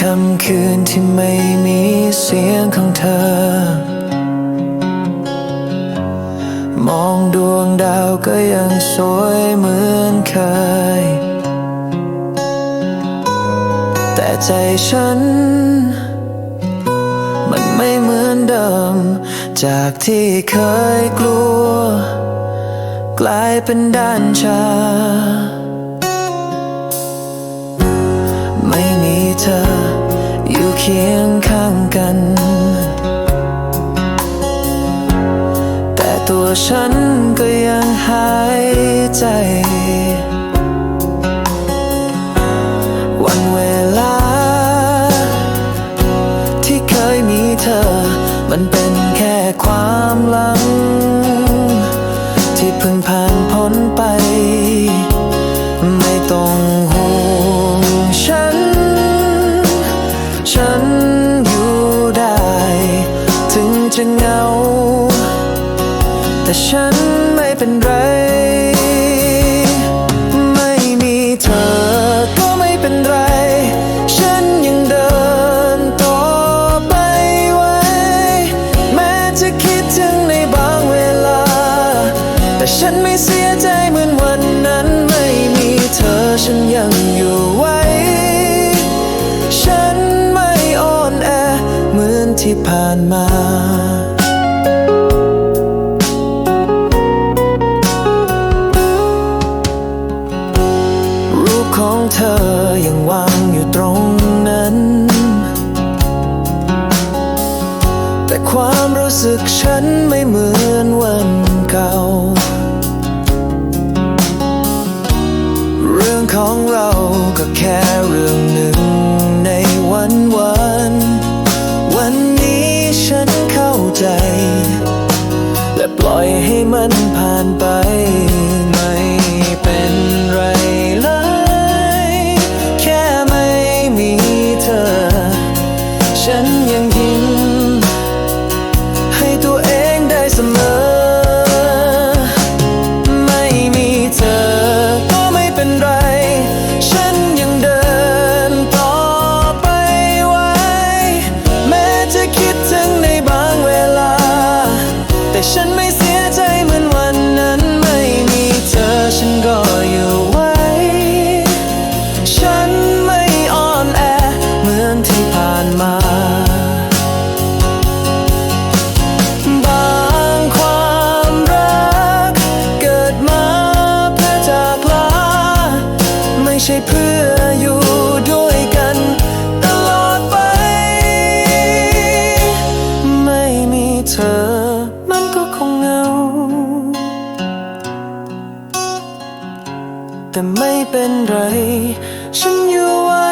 ค่ำคืนที่ไม่มีเสียงของเธอ มองดวงดาวก็ยังสวยเหมือนเคย แต่ใจฉัน มันไม่เหมือนเดิม จากที่เคยกลัว กลายเป็นด้านชา ฉันก็ยังหายใจ วันเวลา ที่เคยมีเธอ มันเป็นแค่ความหลัง ที่เพิ่งผ่านพ้นไป ไม่ต้องห่วงฉัน ฉันอยู่ได้ ถึงจะเหงา แต่ฉันไม่เป็นไร ไม่มีเธอก็ไม่เป็นไร ฉันยังเดินต่อไปไว้ แม้จะคิดถึงในบางเวลา แต่ฉันไม่เสียใจเหมือนวันนั้นไม่มีเธอฉันยังอยู่ไว้ ฉันไม่อ่อนแอเหมือนที่ผ่านมา ของเธอยังวางอยู่ตรงนั้น แต่ความรู้สึกฉันไม่เหมือนวันเก่า เรื่องของเราก็แค่เรื่องหนึ่ง ฉั ธอมันก็คงเหงา แต่ไม่เป็นไร ฉันอยู่ไว้